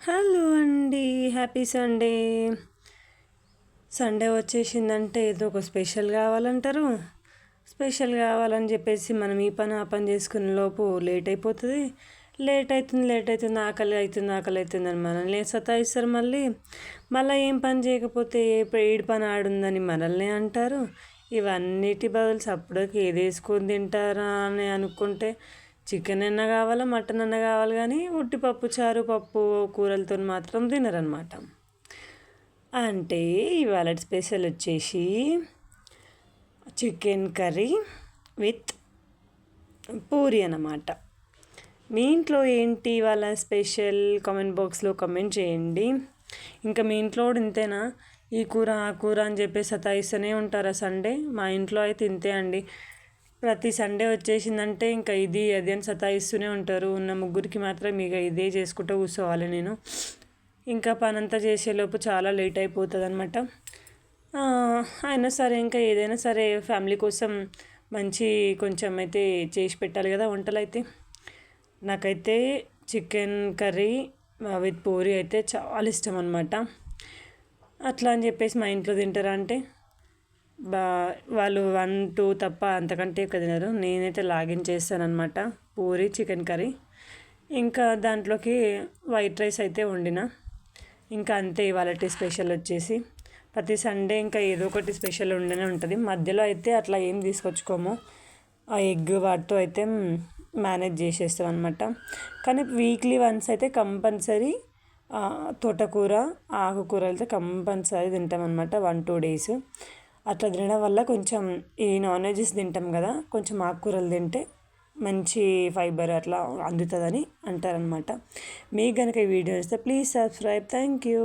Hello అండి happy Sunday. Sunday వచ్చేసిందంటే ఏదో ఒక స్పెషల్ కావాలంటారు. స్పెషల్ కావాలని చెప్పేసి మనం ఈ పని ఆ పని చేసుకునే లోపు లేట్ అయిపోతుంది. లేట్ అవుతుంది లేట్ అవుతుంది ఆకలి అవుతుంది ఆకలి అవుతుంది అని మనల్ని సతాయిస్తారు మళ్ళీ. మళ్ళీ ఏం పని చేయకపోతే ఏడు పని ఆడుందని మనల్ని అంటారు. ఇవన్నిటి బదులు సప్పుడకి ఏది వేసుకొని తింటారా అని అనుకుంటే చికెన్ అన్న కావాలా మటన్ అన్న కావాలి కానీ ఉట్టిపప్పు చారు పప్పు కూరలతో మాత్రం తినరనమాట అంటే ఇవాళ స్పెషల్ వచ్చేసి చికెన్ కర్రీ విత్ పూరి అన్నమాట. మీ ఇంట్లో ఏంటి వాళ్ళ స్పెషల్? కామెంట్ బాక్స్లో కామెంట్ చేయండి. ఇంకా మీ ఇంట్లో కూడా ఇంతేనా? ఈ కూర ఆ కూర అని చెప్పి సతాయిస్తూనే ఉంటారా సండే? మా ఇంట్లో అయితే ఇంతే అండి. ప్రతి సండే వచ్చేసిందంటే ఇంకా ఇది అది అని సతాయిస్తూనే ఉంటారు. ఉన్న ముగ్గురికి మాత్రం ఇక ఇదే చేసుకుంటూ కూర్చోవాలి నేను. ఇంకా పనంతా చేసేలోపు చాలా లేట్ అయిపోతుంది అనమాట అయినా సరే ఇంకా ఏదైనా సరే ఫ్యామిలీ కోసం మంచి కొంచెం అయితే చేసి పెట్టాలి కదా వంటలు అయితే. నాకైతే చికెన్ కర్రీ విత్ పూరి అయితే చాలా ఇష్టం అనమాట అట్లా అని చెప్పేసి మా ఇంట్లో తింటారా అంటే బా వాళ్ళు వన్ టూ తప్ప అంతకంటే ఎక్కువ తినరు. నేనైతే లాగిన్ చేస్తానమాట పూరి చికెన్ కర్రీ. ఇంకా దాంట్లోకి వైట్ రైస్ అయితే వండిన. ఇంకా అంతే ఇవాళ స్పెషల్ వచ్చేసి. ప్రతి సండే ఇంకా ఏదో ఒకటి స్పెషల్ ఉండనే ఉంటుంది. మధ్యలో అయితే అట్లా ఏం తీసుకొచ్చుకోము. ఆ ఎగ్ వాటితో అయితే మేనేజ్ చేసేస్తాం అనమాట కానీ వీక్లీ వన్స్ అయితే కంపల్సరీ తోటకూర ఆకుకూరలతో అయితే కంపల్సరీ తింటాం అనమాట వన్ టూ డేస్. అట్లా తినడం వల్ల కొంచెం ఈ నాన్ వెజెస్ తింటాం కదా కొంచెం ఆకుకూరలు తింటే మంచి ఫైబర్ అట్లా అందుతుందని అంటారనమాట మీకు కనుక ఈ వీడియో నచ్చితే ప్లీజ్ సబ్స్క్రైబ్ థ్యాంక్ యూ